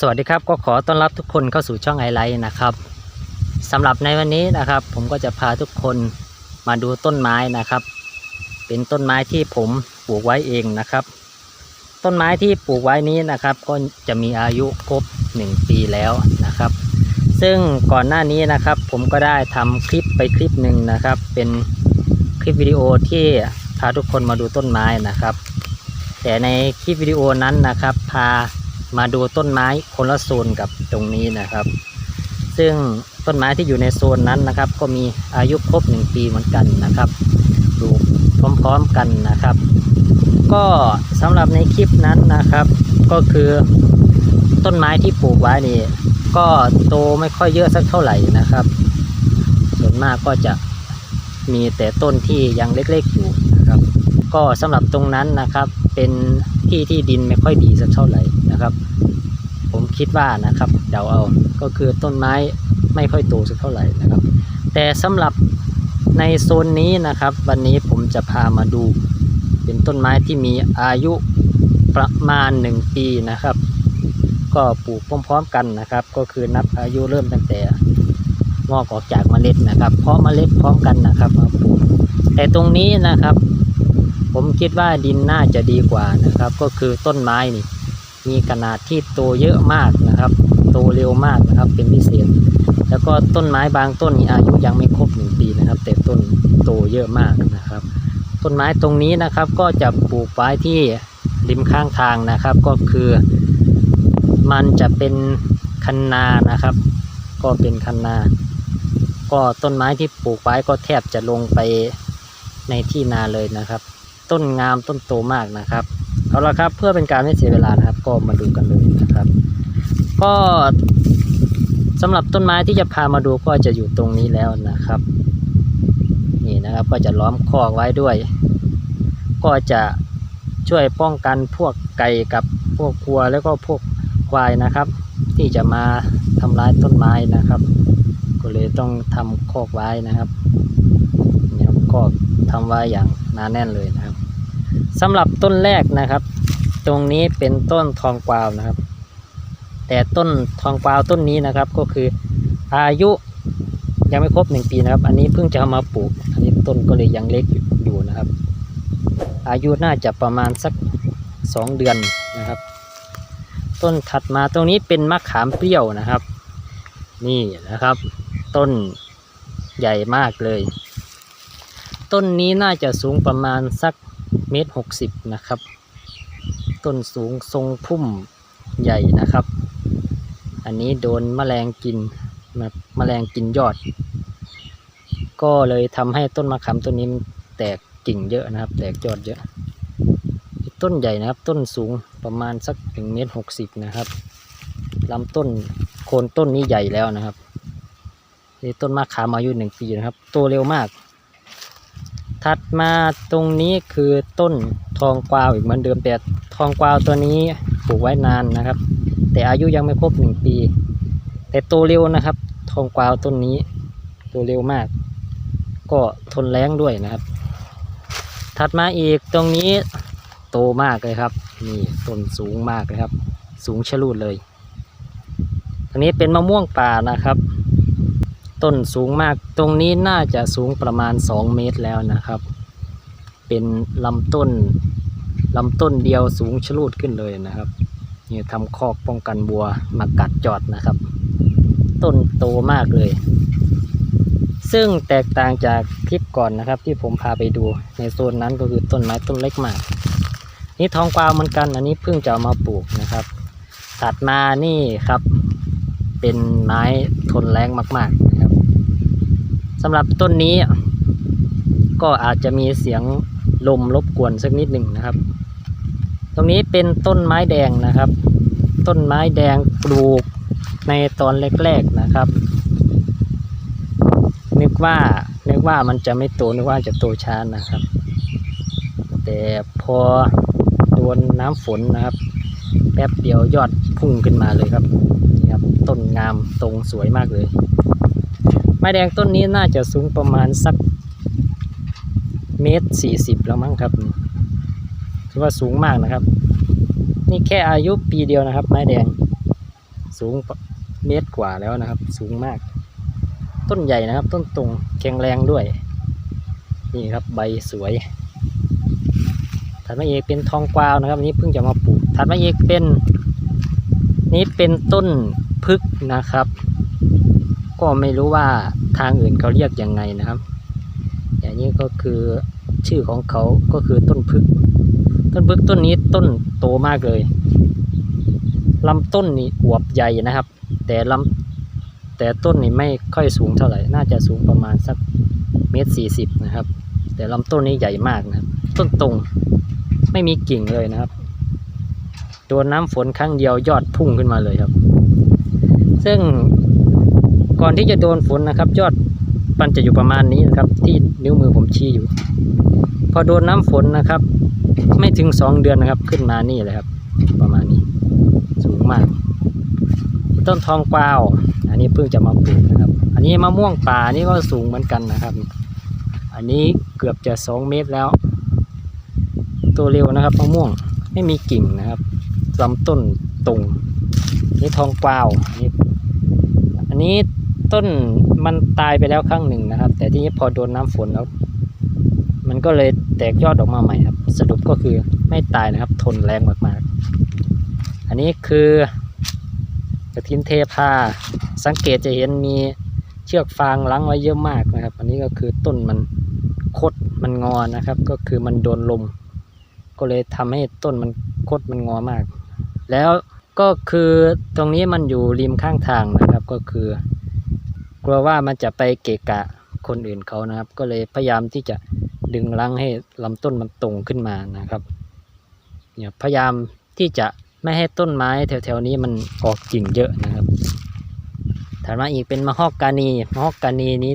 สวัสดีครับก็ขอต้อนรับทุกคนเข้าสู่ช่องไอไลท์นะครับสำหรับในวันนี้นะครับ ผมก็จะพาทุกคนมาดูต้นไม้นะครับ เป็นต้นไม้ที่ผมปลูกไว้เองนะครับ ต้นไม้ที่ปลูกไว้นี้นะครับ ก็จะมีอายุครบ 1 ปีแล้วนะครับ ซึ่งก่อนหน้านี้นะครับ ผมก็ได้ทำคลิปไปคลิปหนึ่งนะครับ เป็นคลิปวิดีโอที่พาทุกคนมาดูต้นไม้นะครับ แต่ในคลิปวิดีโอนั้นนะครับ พา มาดูต้นไม้คนละโซนกับตรงนี้นะครับ ซึ่งต้นไม้ที่อยู่ในโซนนั้นนะครับ ก็มีอายุครบหนึ่งปีเหมือนกันนะครับดูพร้อมๆกันนะครับ ก็สำหรับในคลิปนั้นนะครับ ก็คือต้นไม้ที่ปลูกไว้นี่ก็โตไม่ค่อยเยอะสักเท่าไหร่นะครับ ส่วนมากก็จะมีแต่ต้นที่ยังเล็กๆอยู่นะครับ ก็สำหรับตรงนั้นนะครับเป็น ที่ที่ดินไม่ค่อยดีสักเท่าไหร่นะครับ ผมคิดว่านะครับเดาเอาก็คือต้นไม้ไม่ค่อยโตสักเท่าไหร่นะครับ แต่สำหรับในโซนนี้นะครับ วันนี้ผมจะพามาดู เป็นต้นไม้ที่มีอายุประมาณ 1 ปีนะครับ ก็ปลูกพร้อมๆกันนะครับ ก็คือนับอายุเริ่มตั้งแต่งอกออกจากเมล็ดนะครับ เพราะเมล็ดพร้อมกันนะครับมาปลูกแต่ตรงนี้นะครับ ผมคิดว่าดินน่าจะดีกว่านะครับ ก็คือต้นไม้นี่ มีขนาดที่โตเยอะมากนะครับ โตเร็วมากนะครับ เป็นพิเศษ แล้วก็ต้นไม้บางต้นนี่อายุยังไม่ครบหนึ่งปีนะครับ แต่ต้นโตเยอะมากนะครับ ต้นไม้ตรงนี้นะครับก็จะปลูกไว้ที่ริมข้างทางนะครับ ก็คือ มันจะเป็นคันนานะครับ ก็เป็นคันนา ก็ต้นไม้ที่ปลูกไว้ก็แทบจะลงไปในที่นาเลยนะครับ ต้นงามต้นโตมากนะครับเอาละครับเพื่อเป็นการไม่เสียเวลานะครับ ก็มาดูกันเลยนะครับ ก็สำหรับต้นไม้ที่จะพามาดูก็จะอยู่ตรงนี้แล้วนะครับ นี่นะครับก็จะล้อมคอกไว้ด้วย ก็จะช่วยป้องกันพวกไก่กับพวกควัวแล้วก็พวกควายนะครับ ที่จะมาทำร้ายต้นไม้นะครับ ก็เลยต้องทำคอกไว้นะครับเนี่ยครับก็ทำไว้อย่าง หนาแน่นเลยนะครับสำหรับต้นแรกนะครับ ตรงนี้เป็นต้นทองกวาวนะครับ แต่ต้นทองกวาวต้นนี้นะครับก็คืออายุยังไม่ครบหนึ่งปีนะครับ อันนี้เพิ่งจะามาปลูก อันนี้ต้นก็เลยยังเล็กอยู่นะครับ อายุน่าจะประมาณสักสองเดือนนะครับ ต้นถัดมาตรงนี้เป็นมะขามเปรี้ยวนะครับ นี่นะครับ ต้นใหญ่มากเลย ต้นนี้น่าจะสูงประมาณสักเมตรหกสิบนะครับ ต้นสูงทรงพุ่มใหญ่นะครับ อันนี้โดนแมลงกินนะแมลงกินยอด ก็เลยทำให้ต้นมะขามต้นนี้มันแตกกิ่งเยอะนะครับ แตกยอดเยอะ ต้นใหญ่นะครับ ต้นสูงประมาณสักถึงเมตรหกสิบนะครับลำต้นโคนต้นนี้ใหญ่แล้วนะครับนี่ต้นมะขามอายุหนึ่งปีนะครับ โตเร็วมาก ถัดมาตรงนี้คือต้นทองกวาวอีกเหมือนเดิมแต่ทองกวาวตัวนี้ปลูกไว้นานนะครับ แต่อายุยังไม่ครบหนึ่งปี แต่โตเร็วนะครับ ทองกวาวต้นนี้โตเร็วมาก ก็ทนแรงด้วยนะครับ ถัดมาอีกตรงนี้โตมากเลยครับนี่ต้นสูงมากเลยครับ สูงชะลูดเลยตรงนี้เป็นมะม่วงป่านะครับ ต้นสูงมากตรงนี้น่าจะสูงประมาณ 2 เมตรแล้วนะครับ เป็นลำต้นลำต้นเดียวสูงชะลูดขึ้นเลยนะครับนี่ทำคอกป้องกันบัวมากัดจอดนะครับ ต้นโตมากเลย ซึ่งแตกต่างจากคลิปก่อนนะครับ ที่ผมพาไปดูในโซนนั้นก็คือต้นไม้ต้นเล็กมาก นี่ทองกวาวเหมือนกันอันนี้เพิ่งจะามาปลูกนะครับ ตัดมานี่ครับ เป็นไม้ทนแรงมากๆ สำหรับต้นนี้ ก็อาจจะมีเสียงลมรบกวนสักนิดหนึ่งนะครับ ตรงนี้เป็นต้นไม้แดงนะครับ ต้นไม้แดงปลูกในตอนแรกๆนะครับ นึกว่านึกว่ามันจะไม่โตนึกว่าจะโตช้านะครับ แต่พอโดนน้ำฝนนะครับ แป๊บเดียวยอดพุ่งขึ้นมาเลยครับนี่ครับ ต้นงามตรงสวยมากเลย ม้แดงต้นนี้น่าจะสูงประมาณสักเมตรสี่สิบแล้วมั้งครับถือว่าสูงมากนะครับ นี่แค่อายุปีเดียวนะครับ ไม้แดง สูงเมตรกว่าแล้วนะครับ สูงมาก ต้นใหญ่นะครับ ต้นตรงแข็งแรงด้วย นี่ครับใบสวยถัดมาอีกเป็นทองกวาวนะครับอันนี้เพิ่งจะมาปลูกถัดมาอีกเป็น นี้เป็นต้นพึกนะครับ ก็ไม่รู้ว่าทางอื่นเขาเรียกยังไงนะครับ อย่างนี้ก็คือชื่อของเขาก็คือต้นพึก ต้นพึกต้นนี้ต้นโตมากเลยลำต้นนี่อวบใหญ่นะครับ แต่ลำแต่ต้นนี่ไม่ค่อยสูงเท่าไหร่ น่าจะสูงประมาณสักเมตรสี่สิบนะครับ แต่ลำต้นนี้ใหญ่มากนะครับ ต้นตรงไม่มีกิ่งเลยนะครับโดนน้ำฝนครั้งเดียวยอดพุ่งขึ้นมาเลยครับ ซึ่ง ก่อนที่จะโดนฝนนะครับ ยอดมันจะอยู่ประมาณนี้นะครับ ที่นิ้วมือผมชี้อยู่ พอโดนน้ำฝนนะครับ ไม่ถึงสองเดือนนะครับ ขึ้นมานี่เลยครับ ประมาณนี้ สูงมาก ต้นทองกวาว อันนี้เพิ่งจะมาปลูกนะครับ อันนี้มะม่วงป่านี่ก็สูงเหมือนกันนะครับ อันนี้เกือบจะสองเมตรแล้ว ตัวเร็วนะครับมะม่วงไม่มีกิ่งนะครับลำต้นตรงนี่ทองกวาวอันนี้อันนี้ ต้นมันตายไปแล้วครั้งหนึ่งนะครับ แต่ทีนี้พอโดนน้ำฝนแล้ว มันก็เลยแตกยอดออกมาใหม่ครับ สรุปก็คือไม่ตายนะครับ ทนแรงมากๆ อันนี้คือกระถินเทพาสังเกตจะเห็นมีเชือกฟางลังไว้เยอะมากนะครับ อันนี้ก็คือต้นมันคดมันงอนะครับ ก็คือมันโดนลม ก็เลยทำให้ต้นมันคดมันงอมาก แล้วก็คือตรงนี้มันอยู่ริมข้างทางนะครับก็คือ กลัวว่ามันจะไปเกะกะคนอื่นเขานะครับ ก็เลยพยายามที่จะดึงลังให้ลำต้นมันตรงขึ้นมานะครับเนี่ยพยายามที่จะไม่ให้ต้นไม้แถวๆนี้มันออกกิ่งเยอะนะครับถัดมาอีกเป็นมะฮอกกานีมะฮอกกานีนี้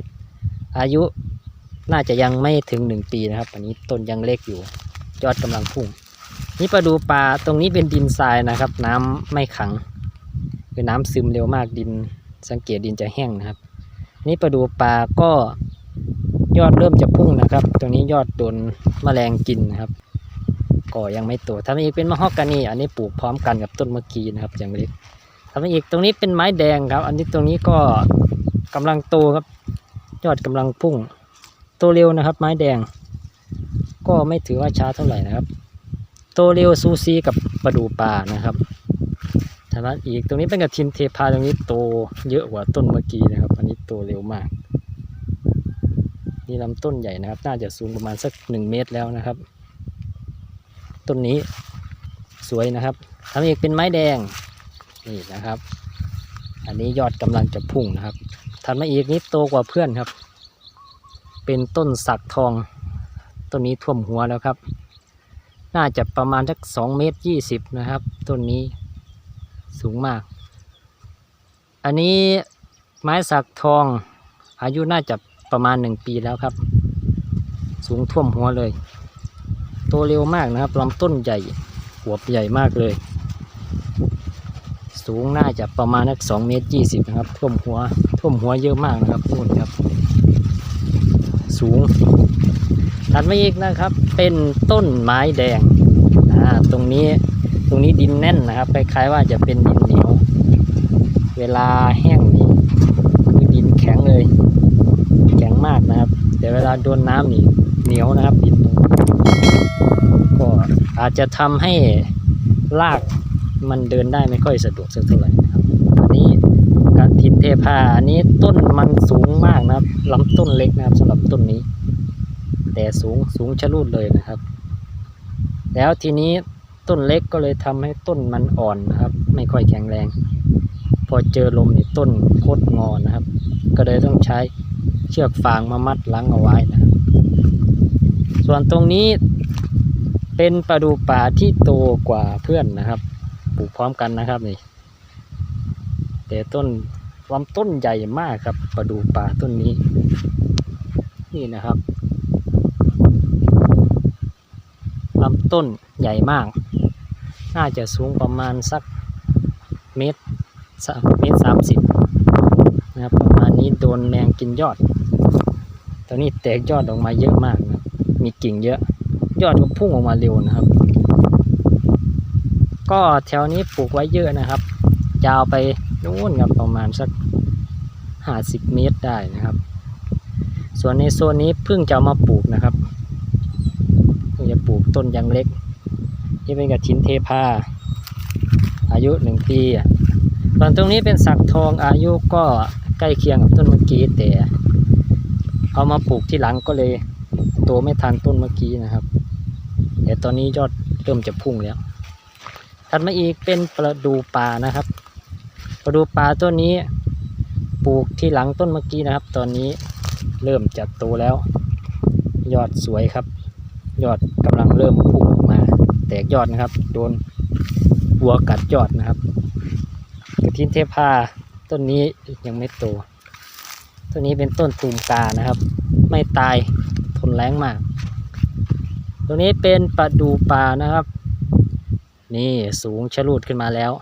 อายุน่าจะยังไม่ถึงหนึ่งปีนะครับอันนี้ต้นยังเล็กอยู่ยอดกำลังพุ่ง นี่ปลาดูปลาตรงนี้เป็นดินทรายนะครับ น้ำไม่ขัง คือน้ำซึมเร็วมากดิน สังเกตดินจะแห้งนะครับ นี่ปลาดูปลาก็ยอดเริ่มจะพุ่งนะครับ ตรงนี้ยอดโดนแมลงกินนะครับก็ยังไม่โตทำอีกเป็นมะฮอกกานีอันนี้ปลูกพร้อมกันกับต้นเมื่อกี้นะครับอย่างเล็กทำอีกตรงนี้เป็นไม้แดงครับ อันนี้ตรงนี้ก็กำลังโตครับ ยอดกำลังพุ่ง โตเร็วนะครับ ไม้แดง ก็ไม่ถือว่าช้าเท่าไหร่นะครับ โตเร็วซูซีกับปลาดูปลานะครับ ถัดมาอีกตรงนี้เป็นกระทิมเทพาตรงนี้โตเยอะกว่าต้นเมื่อกี้นะครับ อันนี้โตเร็วมาก นี่ลำต้นใหญ่นะครับ น่าจะสูงประมาณสักหนึ่งเมตรแล้วนะครับ ต้นนี้สวยนะครับทำอีกเป็นไม้แดงนี่นะครับ อันนี้ยอดกำลังจะพุ่งนะครับถัดมาอีกนี้โตกว่าเพื่อนครับ เป็นต้นสักทอง ต้นนี้ท่วมหัวแล้วครับ น่าจะประมาณสักสองเมตรยี่สิบนะครับ ต้นนี้ สูงมาก อันนี้ไม้สักทอง อายุน่าจะประมาณหนึ่งปีแล้วครับ สูงท่วมหัวเลย โตเร็วมากนะครับลำต้นใหญ่หัวใหญ่มากเลย สูงน่าจะประมาณสักสองเมตรยี่สิบนะครับ ท่วมหัว ท่วมหัวเยอะมากนะครับนู่นครับ สูงถัดมาอีกนะครับ เป็นต้นไม้แดง อ่า ตรงนี้ รงนี้ดินแน่นนะครับคล้ายๆว่าจะเป็นดินเหนียว เวลาแห้งนี่คือดินแข็งเลย แข็งมากนะครับ แต่เวลาโดนน้ำนี่เหนียวนะครับดินก็อาจจะทำให้รากมันเดินได้ไม่ค่อยสะดวกสักเท่าไหร่นะครับอันนี้กระถินเทพาอันนี้ต้นมันสูงมากนะครับลำต้นเล็กนะครับสำหรับต้นนี้ แต่สูงสูงชะลูดเลยนะครับ แล้วทีนี้ ต้นเล็กก็เลยทำให้ต้นมันอ่อนนะครับ ไม่ค่อยแข็งแรง พอเจอลมนี่ต้นโคตรงอนะครับ ก็เลยต้องใช้เชือกฟางมามัดลังเอาไว้นะครับ ส่วนตรงนี้เป็นปลาดูป่าที่โตกว่าเพื่อนนะครับ ปลูกพร้อมกันนะครับนี่แต่ต้นลำต้นใหญ่มากครับปลาดูป่าต้นนี้ นี่นะครับลำต้นใหญ่มาก น่าจะสูงประมาณสักเมตรสามเมตรสามสิบนะครับประมาณนี้โดนแมงกินยอด ตอนนี้แตกยอดออกมาเยอะมากนะมีกิ่งเยอะ ยอดก็พุ่งออกมาเร็วนะครับ ก็แถวนี้ปลูกไว้เยอะนะครับจะเอาไปนู่นครับประมาณสักห้าสิบเมตรได้นะครับ ส่วนในโซนนี้เพิ่งจะมาปลูกนะครับเพิ่งจะปลูกต้นยางเล็ก นี่เป็นกระถินเทพา อายุหนึ่งปีอะส่วนตรงนี้เป็นสักทองอายุก็ใกล้เคียงกับต้นเมื่อกี้แต่ เอามาปลูกที่หลังก็เลยโตไม่ทันต้นเมื่อกี้นะครับแต่ตอนนี้ยอดเริ่มจะพุ่งแล้วถัดมาอีกเป็นประดูป่านะครับ ประดูป่าต้นนี้ปลูกที่หลังต้นเมื่อกี้นะครับ ตอนนี้เริ่มจะโตแล้ว ยอดสวยครับ ยอดกำลังเริ่มพุ่งออกมา ตกยอดนะครับ โดนวัวกัดยอดนะครับ กระถินเทพาต้นนี้ยังไม่โตต้นนี้เป็นต้นตูมกานะครับ ไม่ตายทนแรงมากตัวนี้เป็นประดูป่านะครับ นี่สูงชะลูดขึ้นมาแล้ว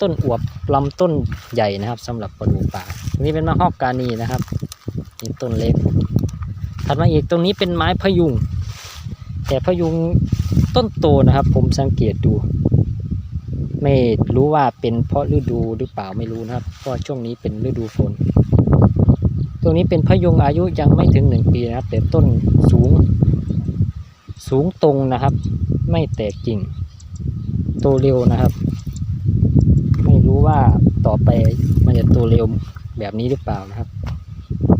ต้นอวบลำต้นใหญ่นะครับสำหรับประดูป่าตรงนี้เป็นมะฮอกกานีนะครับนี่ต้นเล็กถัดมาอีกตรงนี้เป็นไม้พยุง แต่พยุงต้นโตนะครับ ผมสังเกตดู ไม่รู้ว่าเป็นเพราะฤดูหรือเปล่าไม่รู้นะครับเพราะช่วงนี้เป็นฤดูฝนตรงนี้เป็นพยุงอายุยังไม่ถึงหนึ่งปีนะครับ แต่ต้นสูง สูงตรงนะครับ ไม่แตกกิ่งโตเร็วนะครับ ไม่รู้ว่าต่อไปมันจะโตเร็วแบบนี้หรือเปล่านะครับ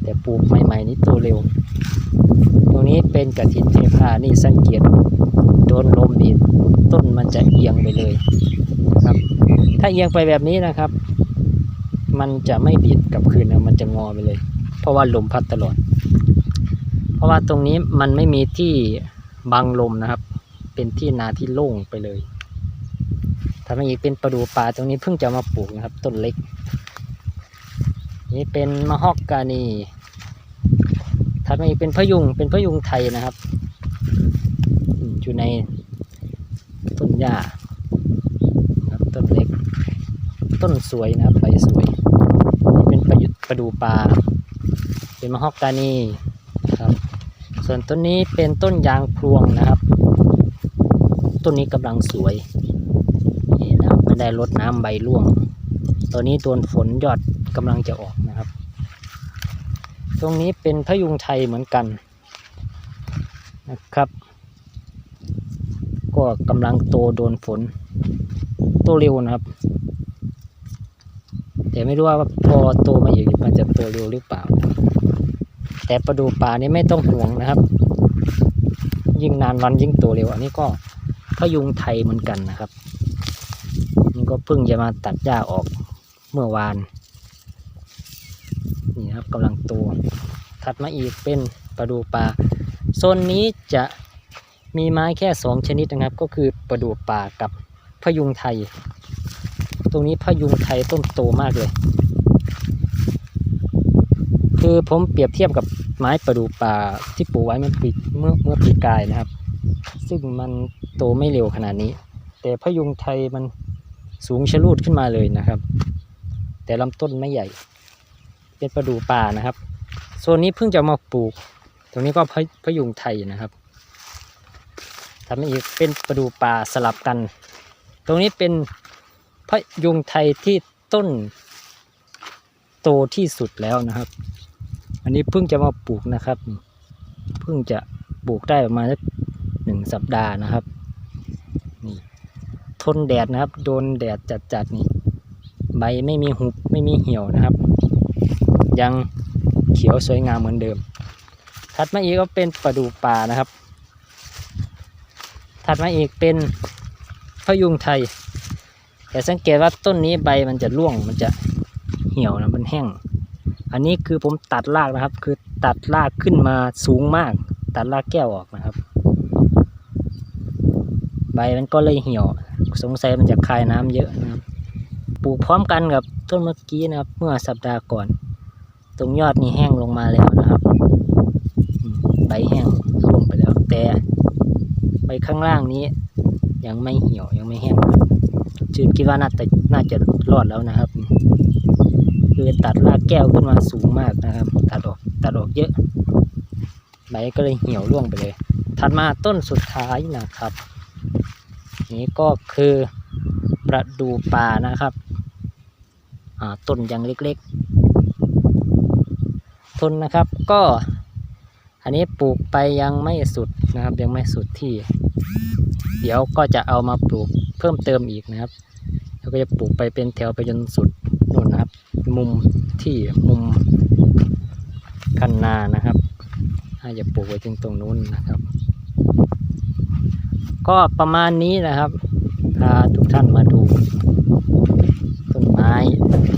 แต่ปลูกใหม่ ๆ นี้โตเร็ว รงนี้เป็นกระถินเทพานี่สังเกตโดนลมบีบต้นมันจะเอียงไปเลยนะครับ ถ้าเอียงไปแบบนี้นะครับ มันจะไม่บิดกลับคืนนะมันจะงอไปเลย เพราะว่าลมพัดตลอด เพราะว่าตรงนี้มันไม่มีที่บังลมนะครับ เป็นที่นาที่โล่งไปเลยถ้ามาอีกเป็นประดูป่าตรงนี้เพิ่งจะมาปลูกนะครับ ต้นเล็ก นี่เป็นมะฮอกกานี ถัดมาอีกเป็นพยุงเป็นพยุงไทยนะครับ อยู่ในต้นหญ้าครับต้นเล็ก ต้นสวยนะครับใบสวยนี่เป็นประยุประดูป่าเป็นมะฮอกกานีครับ ส่วนต้นนี้เป็นต้นยางพลวงนะครับ ต้นนี้กำลังสวยนี่นะครับไม่ได้รดน้ำใบร่วงตอนนี้โดนฝนยอดกำลังจะออกนะครับ ตรงนี้เป็นพะยุงไทยเหมือนกันนะครับ ก็กำลังโตโดนฝน โตเร็วนะครับ แต่ไม่รู้ว่าพอโตมาอีกมันจะโตเร็วหรือเปล่า แต่ประดูป่านี่ไม่ต้องห่วงนะครับ ยิ่งนานวันยิ่งโตเร็ว อันนี้ก็พยุงไทยเหมือนกันนะครับนี่ก็เพิ่งจะมาตัดหญ้าออกเมื่อวาน นี่ครับกำลังโตถัดมาอีกเป็นประดูป่าโซนนี้จะมีไม้แค่สองชนิดนะครับ ก็คือประดูป่ากับพยุงไทย ตรงนี้พยุงไทยต้นโตมากเลย คือผมเปรียบเทียบกับไม้ประดู่ป่าที่ปลูกไว้เมื่อปีเมื่อเมื่อปีกายนะครับ ซึ่งมันโตไม่เร็วขนาดนี้ แต่พยุงไทยมันสูงชะลูดขึ้นมาเลยนะครับ แต่ลำต้นไม่ใหญ่ เป็นประดู่ป่านะครับ โซนนี้เพิ่งจะมาปลูก ตรงนี้ก็พะพยุงไทยนะครับทำให้อีกเป็นประดู่ป่าสลับกัน ตรงนี้เป็นพยุงไทยที่ต้นโตที่สุดแล้วนะครับ อันนี้เพิ่งจะมาปลูกนะครับ เพิ่งจะปลูกได้ประมาณหนึ่งสัปดาห์นะครับนี่ทนแดดนะครับ โดนแดดจัดๆนี่ใบไม่มีหุบไม่มีเหี่ยวนะครับ ยังเขียวสวยงามเหมือนเดิม ถัดมาอีกก็เป็นประดูป่านะครับ ถัดมาอีกเป็นพยุงไทย แต่สังเกตว่าต้นนี้ใบมันจะร่วงมันจะเหี่ยวนะมันแห้ง อันนี้คือผมตัดรากนะครับ คือตัดรากขึ้นมาสูงมาก ตัดรากแก้วออกนะครับ ใบมันก็เลยเหี่ยว สงสัยมันจะคายน้ำเยอะนะครับ ปลูกพร้อมกันกับต้นเมื่อกี้นะครับ เมื่อสัปดาห์ก่อน ตรงยอดนี่แห้งลงมาแล้วนะครับใบแห้งร่วงไปแล้วแต่ใบข้างล่างนี้ ยังไม่เหี่ยวยังไม่แห้งจืนคิดว่าน่าจะน่าจะรอดแล้วนะครับ คือตัดรากแก้วขึ้นมาสูงมากนะครับ ตัดออกตัดออกเยอะ ใบก็เลยเหี่ยวร่วงไปเลย ถัดมาต้นสุดท้ายนะครับ นี่ก็คือประดูป่านะครับต้นยังเล็ก ๆต้นนะครับ ก็อันนี้ปลูกไปยังไม่สุดนะครับ ยังไม่สุดที่ เดี๋ยวก็จะเอามาปลูกเพิ่มเติมอีกนะครับแล้วก็จะปลูกไปเป็นแถวไปจนสุดนู่นนะครับ มุมที่มุมคันนานะครับอาจจะปลูกไว้ถึงตรงนู้นนะครับ ก็ประมาณนี้นะครับพาทุกท่านมาดูต้นไม้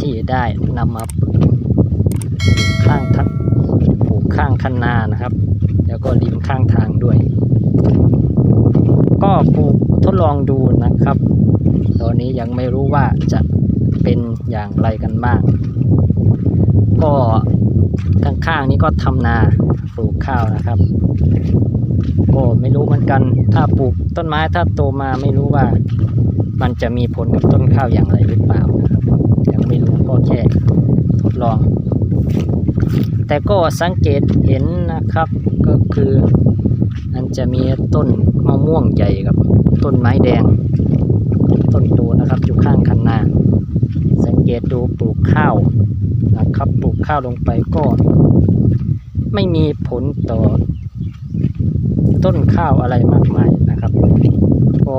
ที่ได้นำมา ปลูกข้างทักปลูกข้างคันนานะครับ แล้วก็ริมข้างทางด้วย ก็ปลูกทดลองดูนะครับ ตอนนี้ยังไม่รู้ว่าจะเป็นอย่างไรกันบ้าง ก็ข้างๆนี้ก็ทำนาปลูกข้าวนะครับก็ไม่รู้เหมือนกัน ถ้าปลูกต้นไม้ถ้าโตมาไม่รู้ว่า มันจะมีผลกับต้นข้าวอย่างไรหรือเปล่านะครับยังไม่รู้ก็แค่ทดลอง แต่ก็สังเกตเห็นนะครับก็คือมันจะมีต้นมะม่วงใหญ่กับต้นไม้แดง ต้นโตนะครับอยู่ข้างคันนา สังเกตดูปลูกข้าวนะครับปลูกข้าวลงไปก็ ไม่มีผลต่อ ต้นข้าวอะไรมากมายนะครับ ก็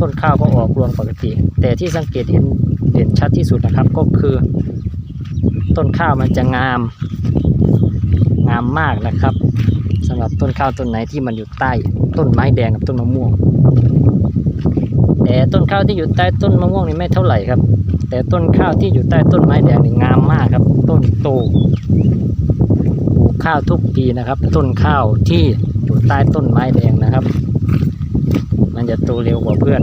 ต้นข้าวก็ออกรวงปกติ แต่ที่สังเกตเห็นเด่นชัดที่สุดนะครับก็คือ ต้นข้าวมันจะงาม งามมากนะครับสำหรับต้นข้าวต้นไหนที่มันอยู่ใต้ ต้นไม้แดงกับต้นมะม่วง แต่ต้นข้าวที่อยู่ใต้ต้นมะม่วงนี่ไม่เท่าไหร่ครับ แต่ต้นข้าวที่อยู่ใต้ต้นไม้แดงนี่งามมากครับ ต้นโตปลูกข้าวทุกปีนะครับ ต้นข้าวที่อยู่ใต้ต้นไม้แดงนะครับ มันจะโตเร็วกว่าเพื่อน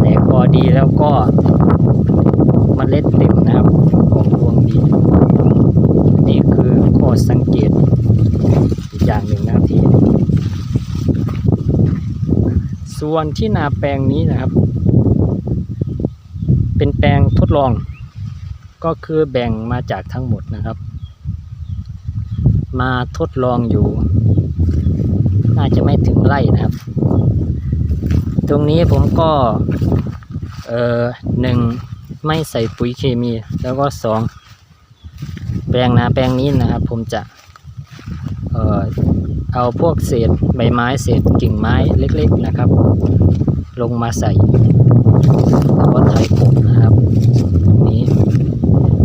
แต่พอดีแล้วก็มเมล็ดเต็มนะครับออกรวงดี นี่คือข้อสังเกตอีกอย่างหนึ่งนะครับที่ ส่วนที่นาแปลงนี้นะครับ เป็นแปลงทดลอง ก็คือแบ่งมาจากทั้งหมดนะครับ มาทดลองอยู่ น่าจะไม่ถึงไร่นะครับ ตรงนี้ผมก็ เอ่อหนึ่งไม่ใส่ปุ๋ยเคมี แล้วก็สองแปลงนาแปลงนี้นะครับ ผมจะ เอ่อ เอาพวกเศษใบไม้เศษกิ่งไม้เล็กๆนะครับ ลงมาใส่แล้วก็ไถกบนะครับนี้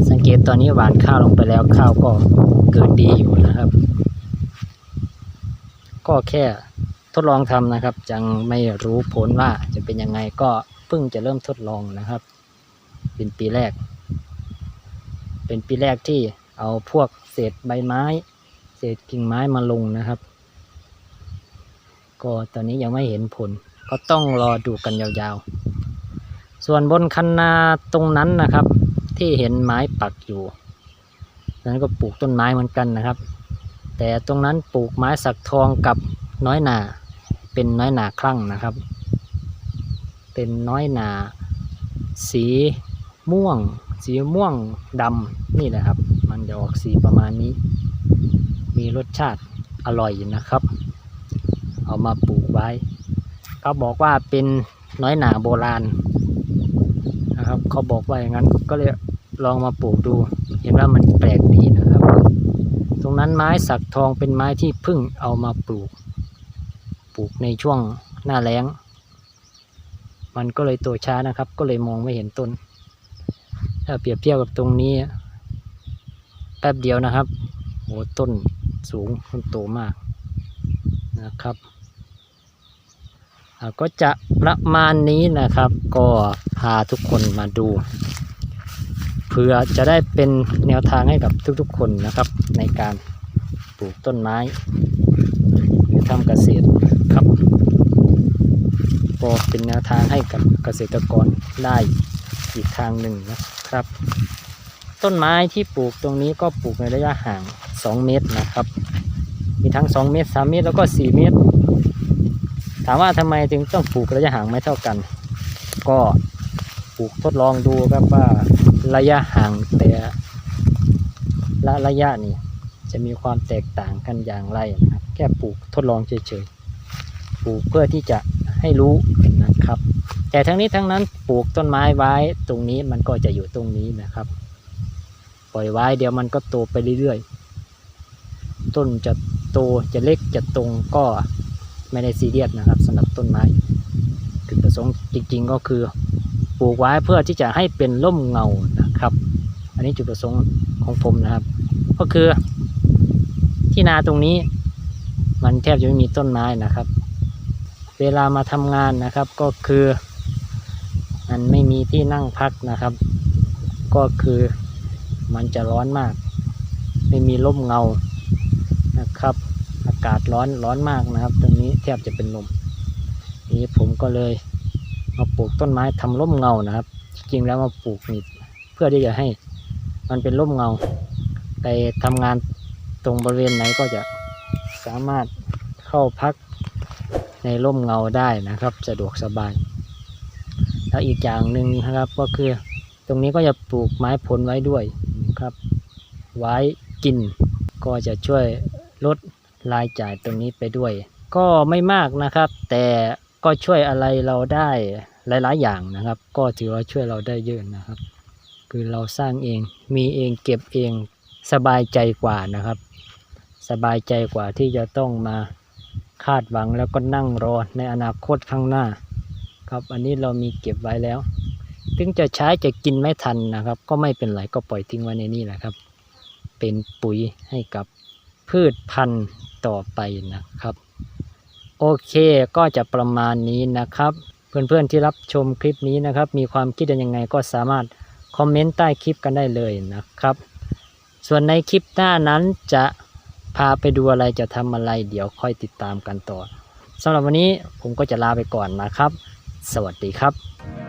สังเกตตอนนี้หวานข้าวลงไปแล้วข้าวก็เกิดดีอยู่นะครับ ก็แค่ทดลองทำนะครับยังไม่รู้ผลว่าจะเป็นยังไงก็เพิ่งจะเริ่มทดลองนะครับ เป็นปีแรก เป็นปีแรกที่เอาพวกเศษใบไม้ เศษกิ่งไม้มาลงนะครับ ก็ตอนนี้ยังไม่เห็นผล ก็ต้องรอดูกันยาวๆ ส่วนบนคันนาตรงนั้นนะครับ ที่เห็นไม้ปักอยู่นั้นก็ปลูกต้นไม้เหมือนกันนะครับ แต่ตรงนั้นปลูกไม้สักทองกับน้อยหนาเป็นน้อยหนาคลั่งนะครับ เป็นน้อยหนาสีม่วง สีม่วงดำนี่แหละครับ มันจะออกสีประมาณนี้ มีรสชาติอร่อยนะครับ เอามาปลูกไว้ เขาบอกว่าเป็นน้อยหนาโบราณนะครับ เขาบอกว่าอย่างนั้นก็เลยลองมาปลูกดู เห็นว่ามันแปลกดีนะครับ ตรงนั้นไม้สักทองเป็นไม้ที่เพิ่งเอามาปลูก ปลูกในช่วงหน้าแล้ง มันก็เลยโตช้านะครับ ก็เลยมองไม่เห็นต้น ถ้าเปรียบเทียบกับตรงนี้แป๊บเดียวนะครับโหต้นสูงต้นโตมากนะครับ ก็จะประมาณนี้นะครับ ก็พาทุกคนมาดู เพื่อจะได้เป็นแนวทางให้กับทุกๆคนนะครับ ในการปลูกต้นไม้หรือทำเกษตรครับก็เป็นแนวทางให้กับเกษตรกรได้อีกทางหนึ่งนะครับ ต้นไม้ที่ปลูกตรงนี้ก็ปลูกในระยะห่าง 2 เมตรนะครับ มีทั้ง 2 เมตร 3 เมตรแล้วก็ 4 เมตร ถามว่าทำไมถึงต้องปลูกระยะห่างไม่เท่ากัน ก็ปลูกทดลองดูครับว่าระยะห่างแต่ละระยะนี่จะมีความแตกต่างกันอย่างไรนะครับ แค่ปลูกทดลองเฉยๆปลูกเพื่อที่จะให้รู้นะครับ แต่ทั้งนี้ทั้งนั้นปลูกต้นไม้ไว้ตรงนี้มันก็จะอยู่ตรงนี้นะครับ ปล่อยไว้เดี๋ยวมันก็โตไปเรื่อยๆ ต้นจะโตจะเล็กจะตรงก็ ไม่ได้ซีเรียสนะครับสำหรับต้นไม้จุดประสงค์จริง ๆ ก็คือปลูกไว้เพื่อที่จะให้เป็นร่มเงานะครับ อันนี้จุดประสงค์ของผมนะครับ ก็คือ ที่นาตรงนี้ มันแทบจะไม่มีต้นไม้นะครับ เวลามาทำงานนะครับก็คือมันไม่มีที่นั่งพักนะครับ ก็คือมันจะร้อนมาก ไม่มีร่มเงานะครับากาศร้อนร้อนมากนะครับ ตรงนี้แทบจะเป็นลมนี้ผมก็เลยมาปลูกต้นไม้ทำร่มเงานะครับ จริงแล้วมาปลูกนี่เพื่อที่จะให้มันเป็นร่มเงา ไปทำงานตรงบริเวณไหนก็จะสามารถเข้าพักในร่มเงาได้นะครับ สะดวกสบาย แล้วอีกอย่างหนึ่งนะครับก็คือตรงนี้ก็จะปลูกไม้ผลไว้ด้วยนะครับ ไว้กินก็จะช่วยลด รายจ่ายตรงนี้ไปด้วย ก็ไม่มากนะครับ แต่ก็ช่วยอะไรเราได้หลาย ๆ อย่างนะครับ ก็ถือว่าช่วยเราได้เยอะนะครับ คือเราสร้างเองมีเองเก็บเองสบายใจกว่านะครับ สบายใจกว่าที่จะต้องมาคาดหวังแล้วก็นั่งรอในอนาคตข้างหน้า ครับ อันนี้เรามีเก็บไว้แล้ว ถึงจะใช้จะกินไม่ทันนะครับ ก็ไม่เป็นไรก็ปล่อยทิ้งไว้ในนี้แหละครับ เป็นปุ๋ยให้กับพืชพันธุ์ ต่อไปนะครับ โอเคก็จะประมาณนี้นะครับ เพื่อนๆที่รับชมคลิปนี้นะครับ มีความคิดยังไงก็สามารถคอมเมนต์ใต้คลิปกันได้เลยนะครับ ส่วนในคลิปหน้านั้นจะพาไปดูอะไรจะทำอะไร เดี๋ยวค่อยติดตามกันต่อสำหรับวันนี้ผมก็จะลาไปก่อนนะครับ สวัสดีครับ